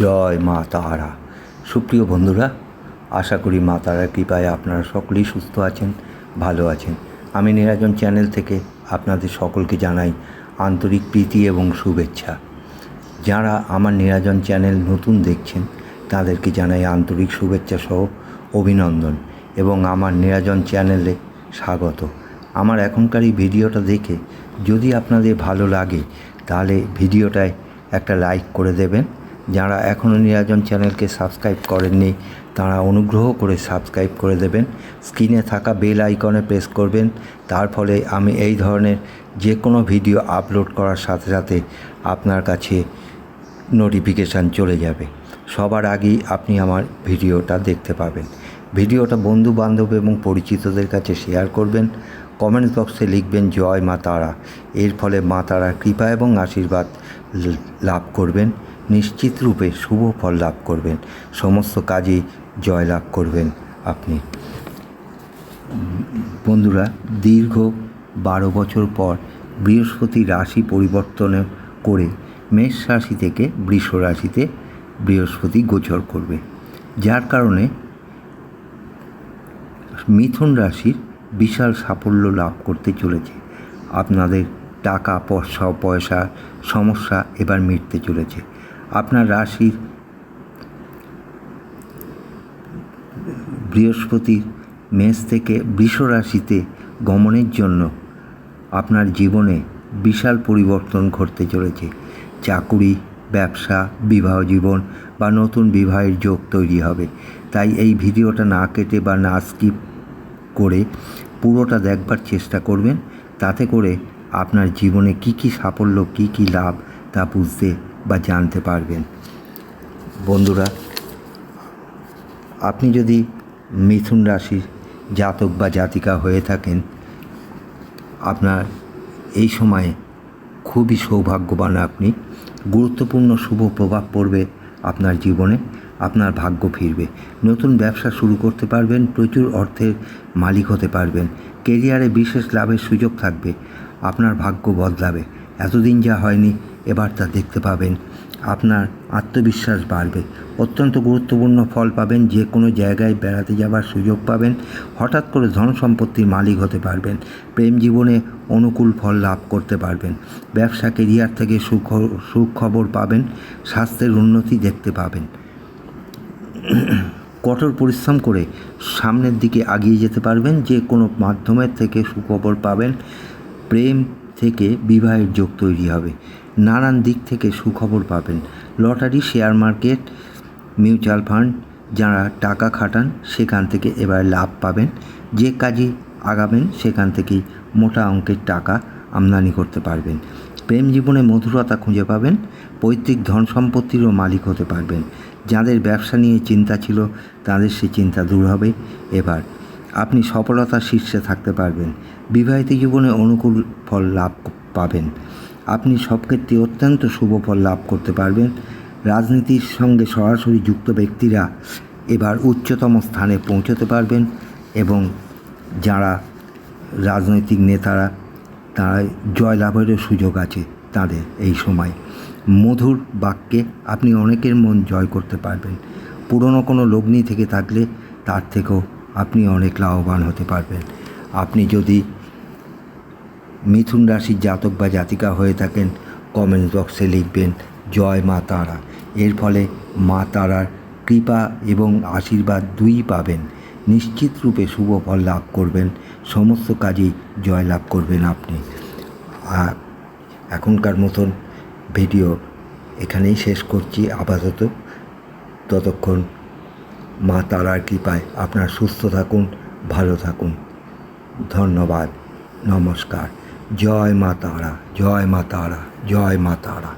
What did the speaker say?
জয় মা তারা। সুপ্রিয় বন্ধুরা, আশা করি মা তারার কৃপায় আপনারা সকলেই সুস্থ আছেন, ভালো আছেন। আমি নিরাজন চ্যানেল থেকে আপনাদের সকলকে জানাই আন্তরিক প্রীতি এবং শুভেচ্ছা। যারা আমার নিরাজন চ্যানেল নতুন দেখছেন, তাদেরকে জানাই আন্তরিক শুভেচ্ছা সহ অভিনন্দন এবং আমার নিরাজন চ্যানেলে স্বাগত। আমার এখনকার এই ভিডিওটা দেখে যদি আপনাদের ভালো লাগে, তাহলে ভিডিওটায় একটা লাইক করে দেবেন যারা এখনও নিরাজন চ্যানেলকে সাবস্ক্রাইব করেননি, তারা অনুগ্রহ করে সাবস্ক্রাইব করে দেবেন। স্ক্রিনে থাকা বেল আইকনে প্রেস করবেন। তার ফলে আমি এই ধরনের যে কোনো ভিডিও আপলোড করার সাথে সাথে আপনার কাছে নোটিফিকেশান চলে যাবে। সবার আগেই আপনি আমার ভিডিওটা দেখতে পাবেন। ভিডিওটা বন্ধু বান্ধব এবং পরিচিতদের কাছে শেয়ার করবেন। কমেন্ট বক্সে লিখবেন, জয় মা তারা। এর ফলে মা তারার কৃপা এবং আশীর্বাদ লাভ করবেন। নিশ্চিত রূপে শুভ ফল লাভ করবেন। সমস্ত কাজেই জয় লাভ করবেন আপনি। বন্ধুরা, দীর্ঘ বারো বছর পর বৃহস্পতি রাশি পরিবর্তন করে মেষ রাশি থেকে বৃষ রাশিতে বৃহস্পতি গোচর করবে। যার কারণে মিথুন রাশির বিশাল সাফল্য লাভ করতে চলেছে। আপনাদের টাকা, পয়সা পয়সা, সমস্যা এবার মিটতে চলেছে। আপনার রাশির বৃহস্পতি মেষ থেকে বৃষ রাশিতে গমনের জন্য আপনার জীবনে বিশাল পরিবর্তন ঘটতে চলেছে। চাকুরি, ব্যবসা, বিবাহ জীবন বা নতুন বিবাহের যোগ তৈরি হবে। তাই এই ভিডিওটা না কেটে বা না স্কিপ করে পুরোটা দেখবার চেষ্টা করবেন। তাতে করে আপনার জীবনে কি কি সাফল্য, কি কি লাভ তা বুঝতে বা জানতে পারবেন। বন্ধুরা, আপনি যদি মিথুন রাশির জাতক বা জাতিকা হয়ে থাকেন, আপনার এই সময়ে খুবই সৌভাগ্যবান আপনি। গুরুত্বপূর্ণ শুভ প্রভাব পড়বে আপনার জীবনে, আপনার ভাগ্য ফিরবে। নতুন ব্যবসা শুরু করতে পারবেন, প্রচুর অর্থের মালিক হতে পারবেন। কেরিয়ারে বিশেষ লাভের সুযোগ থাকবে, আপনার ভাগ্য বদলাবে। এতদিন যা হয়নি, এবার তা দেখতে পাবেন। আপনার আত্মবিশ্বাস বাড়বে। অত্যন্ত গুরুত্বপূর্ণ ফল পাবেন, যে কোনো জায়গায় বেড়াতে যাবার সুযোগ পাবেন। হঠাৎ করে ধন সম্পত্তির মালিক হতে পারবেন। প্রেম জীবনে অনুকূল ফল লাভ করতে পারবেন। ব্যবসা কেরিয়ার থেকে সুখ, সুখবর পাবেন। স্বাস্থ্যের উন্নতি দেখতে পাবেন। কঠোর পরিশ্রম করে সামনের দিকে এগিয়ে যেতে পারবেন। যে কোনো মাধ্যমের থেকে সুখবর পাবেন। প্রেম থেকে বিবাহের যোগ তৈরি হবে। নানান দিক থেকে সুখবর পাবেন। Lottery, share market, mutual fund, যারা টাকা খাটান, সেখান থেকে এবার লাভ পাবেন। যে কাজে আগাবেন, সেখান থেকেই মোটা অঙ্কের টাকা আমদানি করতে পারবেন। প্রেম জীবনে মধুরতা খুঁজে পাবেন, পৈতৃক ধন সম্পত্তিরও মালিক হতে পারবেন। যাদের ব্যবসা নিয়ে চিন্তা ছিল, তাদের সে চিন্তা দূর হবে। এবার আপনি সফলতার শীর্ষে থাকতে পারবেন। বিবাহিত জীবনে অনুকূল ফল লাভ পাবেন। আপনি সব ক্ষেত্রে অত্যন্ত শুভ ফল লাভ করতে পারবেন। রাজনীতির সঙ্গে সরাসরি যুক্ত ব্যক্তিরা এবার উচ্চতম স্থানে পৌঁছতে পারবেন এবং যারা রাজনৈতিক নেতারা, তারা জয়লাভেরও সুযোগ আছে তাদের এই সময়। মধুর বাক্যে আপনি অনেকের মন জয় করতে পারবেন। পুরনো কোনো লগ্নি থেকে থাকলে তার থেকেও আপনি অনেক লাভবান হতে পারবেন। আপনি যদি মিথুন রাশির জাতক বা জাতিকা হয়ে থাকেন কমেন্ট বক্সে লিখবেন, জয় মা তারা। এর ফলে মা তারার কৃপা এবং আশীর্বাদ দুই পাবেন। নিশ্চিত রূপে শুভ ফল লাভ করবেন। সমস্ত কাজেই জয় লাভ করবেন আপনি। আর এখনকার মতন ভিডিও এখানেই শেষ করছি। আপাতত ততক্ষণ মা তারার কৃপায় আপনার সুস্থ থাকুন, ভালো থাকুন। ধন্যবাদ। নমস্কার। জয় মা তারা, জয় মা তারা, জয় মা তারা।